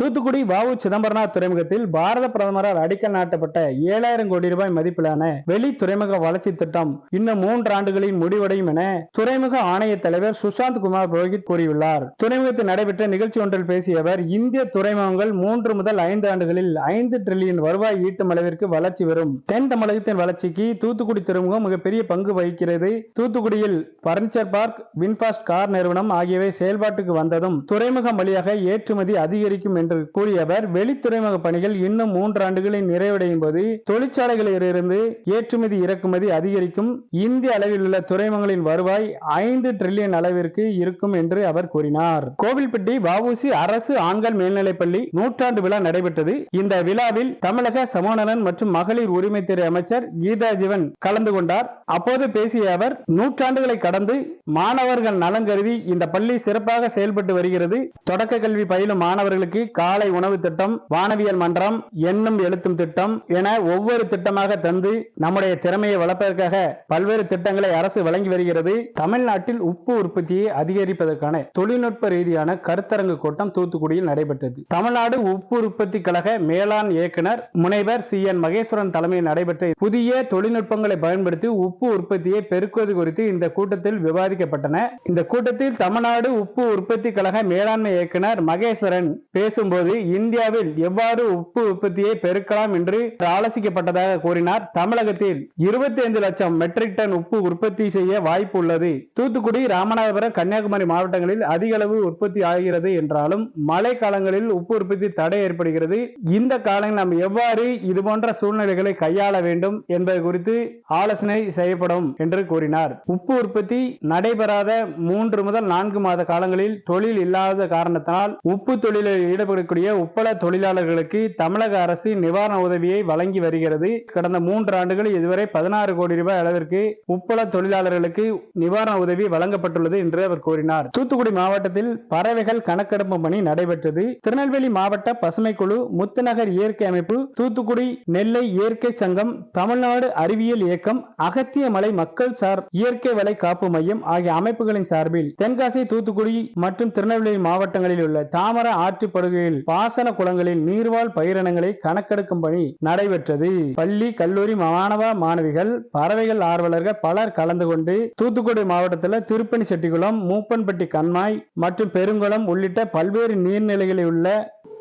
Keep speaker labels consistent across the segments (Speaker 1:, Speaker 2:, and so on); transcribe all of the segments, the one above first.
Speaker 1: தூத்துக்குடி வாவு சிதம்பரனார் துறைமுகத்தில் பாரத பிரதமரால் அடிக்கல் நாட்டப்பட்ட ஏழாயிரம் கோடி ரூபாய் மதிப்பிலான வெளி துறைமுக வளர்ச்சி திட்டம் இன்னும் மூன்று ஆண்டுகளில் முடிவடையும் என துறைமுக ஆணைய தலைவர் சுஷாந்த் குமார் புரோஹித் கூறியுள்ளார் துறைமுகத்தில் நடைபெற்ற நிகழ்ச்சி ஒன்றில் பேசிய அவர் இந்திய துறைமுகங்கள் மூன்று முதல் ஐந்து ஆண்டுகளில் ஐந்து டிரில்லியன் வருவாய் ஈட்டும் அளவிற்கு வளர்ச்சி வரும் தென் தமிழகத்தின் வளர்ச்சிக்கு தூத்துக்குடி துறைமுகம் மிகப்பெரிய பங்கு வகிக்கிறது தூத்துக்குடியில் பர்னிச்சர் பார்க் வின்பாஸ்ட் கார் நிறுவனம் ஆகியவை செயல்பாட்டுக்கு வந்ததும் துறைமுகம் வழியாக ஏற்றுமதி அதிகரிக்கும் என்று கூறிய அவர் வெளித்துறைமுக பணிகள் இன்னும் மூன்று ஆண்டுகளில் நிறைவடையும் போது தொழிற்சாலைகளிலிருந்து ஏற்றுமதி இறக்குமதி அதிகரிக்கும் இந்திய அளவில் உள்ள துறைமுகங்களின் வருவாய் ஐந்து டிரில்லியன் அளவிற்கு இருக்கும் என்று அவர் கூறினார் கோவில்பட்டி வவுசி அரசு ஆண்கள் மேல்நிலைப்பள்ளி நூற்றாண்டு விழா நடைபெற்றது இந்த விழாவில் தமிழக சமநலன் மற்றும் மகளிர் உரிமைத்துறை அமைச்சர் கீதா ஜீவன் கலந்து கொண்டார் அப்போது பேசிய அவர் நூற்றாண்டுகளை கடந்து மாணவர்கள் நலன் கருதி இந்த பள்ளி சிறப்பாக செயல்பட்டு வருகிறது தொடக்க கல்வி பயிலும் மாணவர்களுக்கு காலை உணவு திட்டம் வானவியல் மன்றம் எண்ணும் எழுத்தும் திட்டம் என ஒவ்வொரு திட்டமாக தந்து நம்முடைய திறமையை வளர்ப்பதற்காக பல்வேறு திட்டங்களை அரசு வழங்கி வருகிறது தமிழ்நாட்டில் உப்பு உற்பத்தியை அதிகரிப்பதற்கான தொழில்நுட்ப ரீதியான கருத்தரங்கு கூட்டம் தூத்துக்குடியில் நடைபெற்றது தமிழ்நாடு உப்பு உற்பத்தி கழக மேலாண் இயக்குனர் முனைவர் சி என் மகேஸ்வரன் தலைமையில் நடைபெற்ற புதிய தொழில்நுட்பங்களை பயன்படுத்தி உப்பு உற்பத்தியை பெருக்குவது குறித்து இந்த கூட்டத்தில் விவாதிக்கப்பட்டன இந்த கூட்டத்தில் தமிழ்நாடு உப்பு உற்பத்தி கழக மேலாண்மை இயக்குனர் மகேஸ்வரன் பேசும் போது இந்தியாவில் எவ்வாறு உப்பு உற்பத்தியை பெருக்கலாம் என்று ஆலோசிக்கப்பட்டதாக கூறினார் தமிழகத்தில் இருபத்தி ஐந்து லட்சம் மெட்ரிக் டன் உப்பு உற்பத்தி செய்ய வாய்ப்பு உள்ளது தூத்துக்குடி ராமநாதபுரம் கன்னியாகுமரி மாவட்டங்களில் அதிக அளவு உற்பத்தி ஆகிறது என்றாலும் மழை காலங்களில் உப்பு உற்பத்தி தடை ஏற்படுகிறது இந்த காலங்களில் நாம் எவ்வாறு இது போன்ற சூழ்நிலைகளை கையாள வேண்டும் என்பது குறித்து ஆலோசனை செய்யப்படும் என்று கூறினார் உப்பு உற்பத்தி நடைபெறாத மூன்று முதல் நான்கு மாத காலங்களில் தொழில் இல்லாத காரணத்தினால் உப்பு தொழிலில் ஈடுபடும் இருக்கக்கூடிய உப்பள தொழிலாளர்களுக்கு தமிழக அரசு நிவாரண உதவியை வழங்கி வருகிறது கடந்த மூன்று ஆண்டுகள் இதுவரை பதினாறு கோடி ரூபாய் அளவிற்கு உப்பள தொழிலாளர்களுக்கு நிவாரண உதவி வழங்கப்பட்டுள்ளது என்று அவர் கூறினார் தூத்துக்குடி மாவட்டத்தில் பறவைகள் கணக்கெடுப்பு பணி நடைபெற்றது திருநெல்வேலி மாவட்ட பசுமை குழு முத்துநகர் இயற்கை அமைப்பு தூத்துக்குடி நெல்லை இயற்கை சங்கம் தமிழ்நாடு அறிவியல் இயக்கம் அகத்திய மலை மக்கள் சார் இயற்கை வலை காப்பு மையம் ஆகிய அமைப்புகளின் சார்பில் தென்காசி தூத்துக்குடி மற்றும் திருநெல்வேலி மாவட்டங்களில் உள்ள தாமர ஆற்றுப்படுகை பகுதிகளில் பாசன குளங்களில் நீர்வாழ் பயிரினங்களை கணக்கெடுக்கும் பணி நடைபெற்றது பள்ளி கல்லூரி மாணவ மாணவிகள் பறவைகள் ஆர்வலர்கள் பலர் கலந்து கொண்டு தூத்துக்குடி மாவட்டத்தில் திருப்பணி செட்டிக்குளம் மூப்பன்பட்டி கண்மாய் மற்றும் பெருங்குளம் உள்ளிட்ட பல்வேறு நீர்நிலைகளில் உள்ள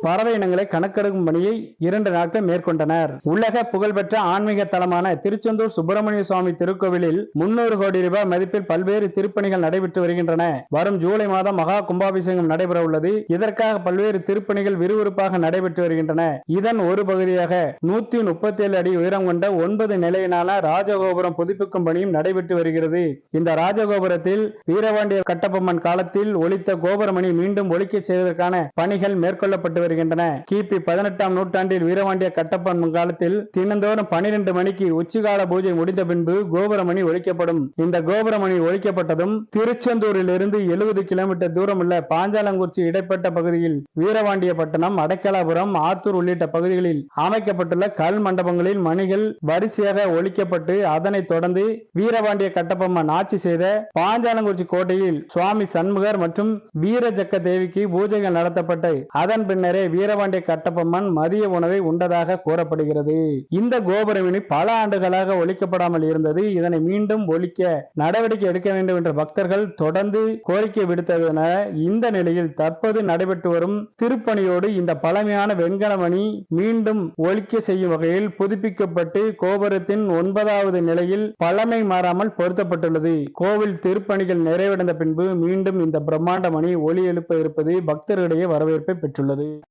Speaker 1: பறவை இனங்களை கணக்கெடுக்கும் பணியை இரண்டு நாட்கள் மேற்கொண்டனர் உலக புகழ்பெற்ற ஆன்மீக தலமான திருச்செந்தூர் சுப்பிரமணிய சுவாமி திருக்கோவிலில் முன்னூறு கோடி ரூபாய் மதிப்பில் பல்வேறு திருப்பணிகள் நடைபெற்று வருகின்றன வரும் ஜூலை மாதம் மகா கும்பாபிஷேகம் நடைபெற உள்ளது இதற்காக பல்வேறு திருப்பணிகள் விறுவிறுப்பாக நடைபெற்று வருகின்றன இதன் ஒரு பகுதியாக நூத்தி முப்பத்தி ஏழு அடி உயரம் கொண்ட ஒன்பது நிலையினான ராஜகோபுரம் புதுப்பிக்கும் பணியும் நடைபெற்று வருகிறது இந்த ராஜகோபுரத்தில் வீரபாண்டிய கட்டபொம்மன் காலத்தில் ஒழித்த கோபுரமணி மீண்டும் ஒழிக்கச் செய்வதற்கான பணிகள் மேற்கொள்ளப்பட்டு வருகிறது வருகின்றன கிபி பதினெட்டாம் நூற்றாண்டில் வீரவாண்டிய கட்டப்பன் காலத்தில் தினந்தோறும் பனிரெண்டு மணிக்கு உச்சிகால பூஜை முடிந்த பின்பு கோபுரமணி ஒழிக்கப்படும் இந்த கோபுரமணி ஒழிக்கப்பட்டதும் திருச்செந்தூரில் இருந்து எழுபது கிலோமீட்டர் தூரம் உள்ள பாஞ்சாலங்குறிச்சி இடைப்பட்ட பகுதியில் வீரவாண்டிய பட்டணம் அடைக்கலாபுரம் ஆத்தூர் உள்ளிட்ட பகுதிகளில் அமைக்கப்பட்டுள்ள கல் மண்டபங்களில் மணிகள் வரிசையாக ஒழிக்கப்பட்டு அதனை தொடர்ந்து வீரவாண்டிய கட்டப்பம்மன் ஆட்சி செய்த பாஞ்சாலங்குறிச்சி கோட்டையில் சுவாமி சண்முகர் மற்றும் வீரஜக்க தேவிக்கு பூஜைகள் நடத்தப்பட்டு அதன் பின்னரே வீரபாண்டிய கட்டபொம்மன் மதிய உணவை உண்டதாக கூறப்படுகிறது இந்த கோபுரவினை பல ஆண்டுகளாக ஒழிக்கப்படாமல் இருந்தது இதனை மீண்டும் ஒழிக்க நடவடிக்கை எடுக்க வேண்டும் என்ற பக்தர்கள் தொடர்ந்து கோரிக்கை விடுத்ததென இந்த நிலையில் தற்போது நடைபெற்று வரும் திருப்பணியோடு இந்த பழமையான வெண்கலமணி மீண்டும் ஒழிக்க செய்யும் வகையில் புதுப்பிக்கப்பட்டு கோபுரத்தின் ஒன்பதாவது நிலையில் பழமை மாறாமல் பொருத்தப்பட்டுள்ளது கோவில் திருப்பணிகள் நிறைவடைந்த பின்பு மீண்டும் இந்த பிரம்மாண்ட மணி ஒளி எழுப்ப இருப்பது பக்தர்களிடையே வரவேற்பை பெற்றுள்ளது